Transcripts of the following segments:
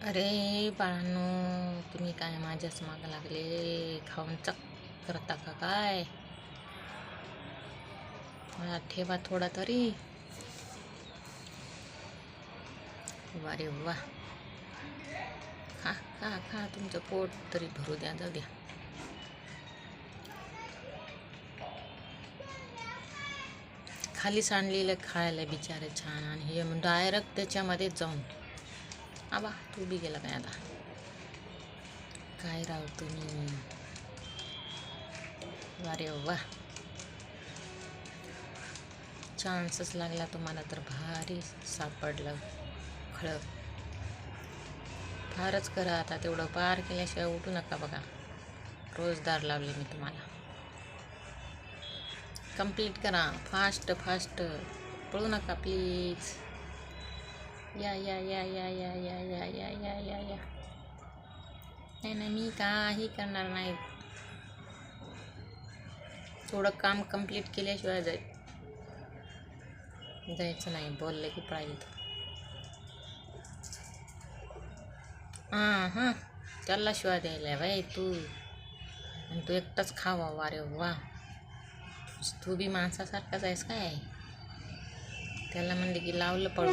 अरे बाळांनो तुम्ही काय माझ्याच मागं लागले? खाऊन चक करता का काय? मला ठेवा थोडा तरी. वा रे वा. खा खा खा तुमचं पोट तरी भरू द्या जाऊ द्या. खाली सांडलेलं खायला बिचारे छान. आणि हे डायरेक्ट त्याच्यामध्येच जाऊन आबा तू बी गेला काय आता? काय राव तुम्ही अरे वा. चान्सच लागला तुम्हाला तर भारी सापडलं खळं फारच करा आता तेवढं पार केल्याशिवाय उठू नका बघा. रोजदार लावले मी तुम्हाला. कंप्लीट करा. फास्ट फास्ट पळू नका प्लीज या या या या या या या या या या या नाही नाही मी काही करणार नाही थोडं काम कंप्लीट केल्याशिवाय जाय जायचं नाही. बोललं की पाहिजे हां हां त्याला शिवाय द्यायला बाई तू. आणि तू एकटाच खावा वा रे वा. तू बी माणसासारखाच आहेस काय? त्याला म्हणले की लावलं पडू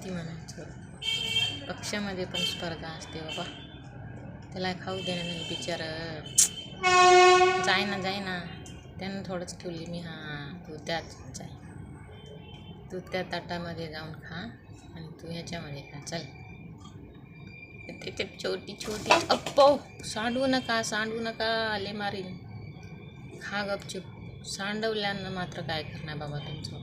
किती म्हणायचं. पक्षामध्ये पण स्पर्धा असते बाबा. त्याला खाऊ देणं नाही बिचार. जाय ना जाय ना त्यानं थोडंच ठेवली मी. हां तू त्याच जाय. तू त्या ताटामध्ये जाऊन खा आणि तू ह्याच्यामध्ये खा. चल. ते ते छोटी छोटी. अप्पो! सांडवू नका सांडवू नका. आले मारीन. खा गपचूप. सांडवल्यानं मात्र काय करणार बाबा तुमचं?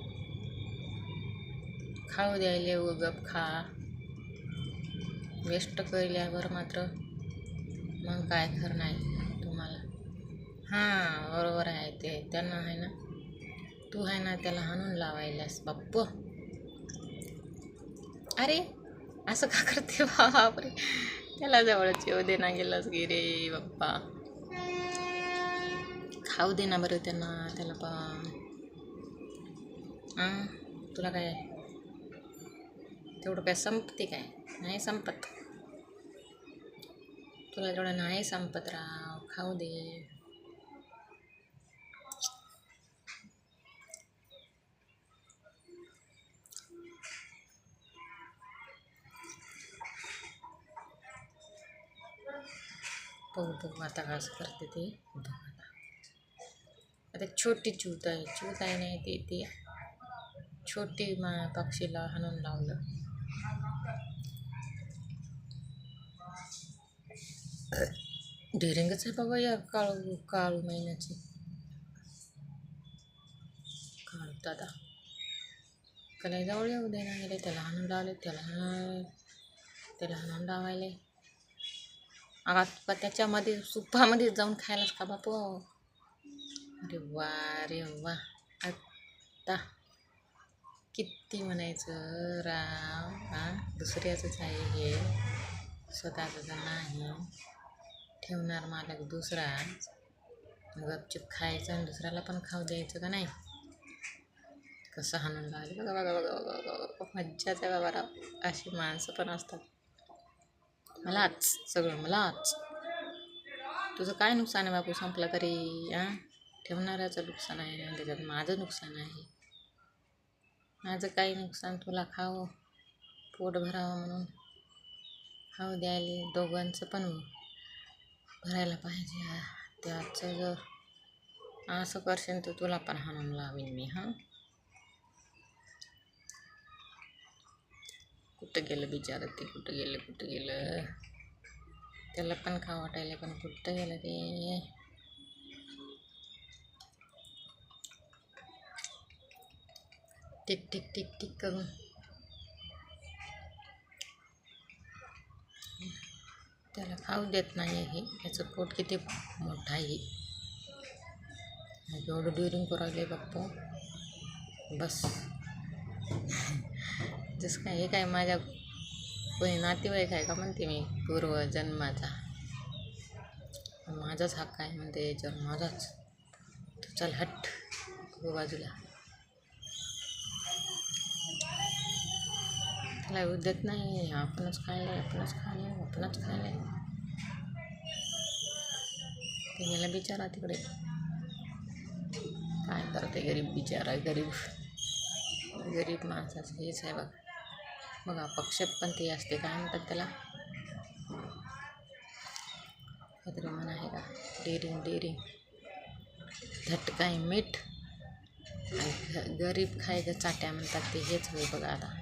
खाऊ द्यायले व गप खा. वेस्ट केल्यावर मात्र मग काय करणार नाही तुम्हाला. हां बरोबर आहे ते. त्यांना आहे ना तू आहे ना त्याला हाणून लावायलास बाप्पू. अरे असं का करते बापरे? त्याला जवळच येऊ दे ना गेलास गे रे बाप्पा. खाऊ दे ना बरं त्यांना त्याला पण. हां तुला काय तेवढं काय संपते काय? नाही संपत. तुला तेवढं नाही संपत राव खाऊ दे. बघू बघू आता कसं करते ते. बघू आता. आता छोटी चूत आहे. चूत आहे नाही ते ती छोटी मा पक्षीला हाणून लावलं. डेरिंगच आहे बाबा या काळू काळू महिन्याची. काळू दादा. त्याला जवळ येऊ दे ना गेले त्याला हाणून लावले त्याला हाण त्याला हाणून लावायले. आता त्याच्यामध्ये सुपामध्ये जाऊन खायलाच का बापू? अरे वा रे वा. आत्ता किती म्हणायचं? राव हा? दुसऱ्याचंच आहे हे. स्वतःचं तर नाही. ठेवणार मालक दुसरा. गपचूप खायचं आणि दुसऱ्याला पण खाऊ द्यायचं का नाही? कसं हाणून लागले बघा बघा बघा बघा बघा मज्जाच आहे बाबा राव. अशी माणसं पण असतात. मलाच. सगळं मलाच. तुझं काय नुकसान आहे बापू? संपलं तरी हां? ठेवणाऱ्याचं नुकसान आहे ना त्याच्यात माझं नुकसान आहे. माझं काही नुकसान तुला खावं पोट भरावं म्हणून. खाऊ द्यायला दोघांचं पण भरायला पाहिजे. त्याचं जर असं करशील तर तुला पण हाणून लावीन मी हां? कुठं गेलं बिचारं ते? कुठं गेलं कुठं गेलं? त्याला पण खा वाटायला पण कुठं गेलं ते? टिक टिक टिक टिक करून त्याला खाऊ देत नाही हे. याचं पोट किती मोठं आहे एवढं ड्युरिंग करायला बघतो बस. जसं काय हे काय माझ्या कोणी नातेवाईक आहे का म्हणते मी पूर्व जन्माचा माझाच हक्क आहे म्हणते याच्यावर माझाच. तू चल हट. बाजूला. त्याला येऊ देत नाही. आपणच खायला आपणच खायला आपणच खायला ते गेला बिचारा तिकडे. काय करते गरीब बिचारा गरीब. गरीब माणसाचं हेच आहे बघ. बघा पक्षपंथी असते काय म्हणतात त्याला? काहीतरी म्हण आहे का? डेरिंग डेरिंग झटकाय मीठ. आणि गरीब खाय चाट्या म्हणतात ते हेच होय बघा आता.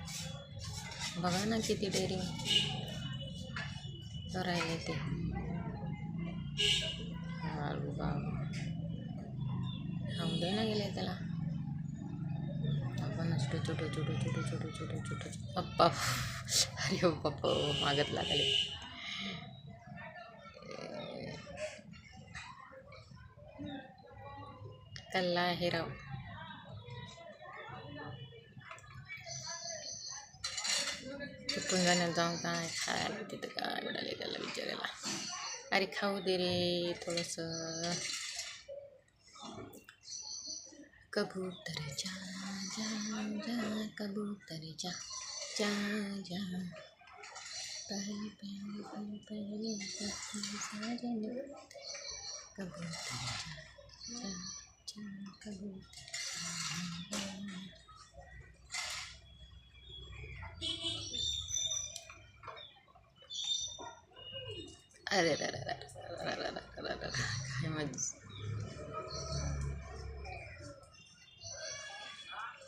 बघा ना किती डेअरिंग करायला ते. अरे बाबा खाऊन दे ना गेले त्याला. आपण छोटे छोटे छोटे छोटे छोटे छोटे छोटं. पप्पा अरे हो पप्पा हो, हो, मागत लागले. कल्ला हे राव. चुकून जाण्यात जाऊन काय खायला तिथं काय उडाले त्याला विचारायला अरे खाऊ दे रे थोडंसं. कबूतर जा जा जा कबूतर जा जा जा. पहले पहले पहले पहले कबूतर जा जा जा कबूतर अरे काय मज्जा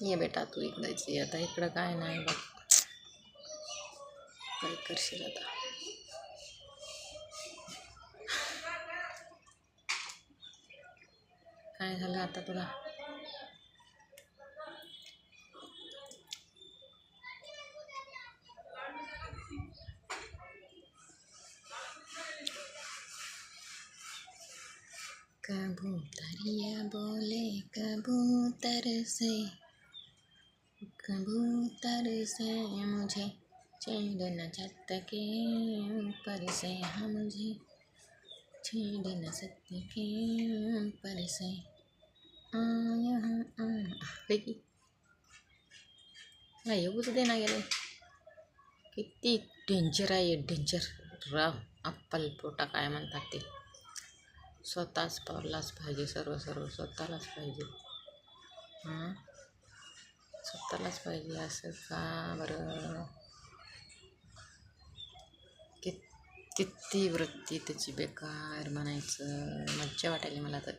ये बेटा तू इकडची आता इकडं काय नाही बघ काय करशील आता काय झालं आता तुला कबूतरिया बोले कबूतर से कबूतर से मुझे छेड़ न छत के ऊपर से हाँ मुझे छेड़ न के ऊपर से। आया हूँ नाही येऊच दे ना गेले किती डेंजर आहे डेंजर राव अप्पल पोटा काय म्हणतात ते? स्वतःच पावलाच पाहिजे सर्व सर्व स्वतःलाच पाहिजे. हां? स्वतःलाच पाहिजे असं का बरं? कित किती वृत्ती त्याची बेकार म्हणायचं. मज्जा वाटायली मला तर.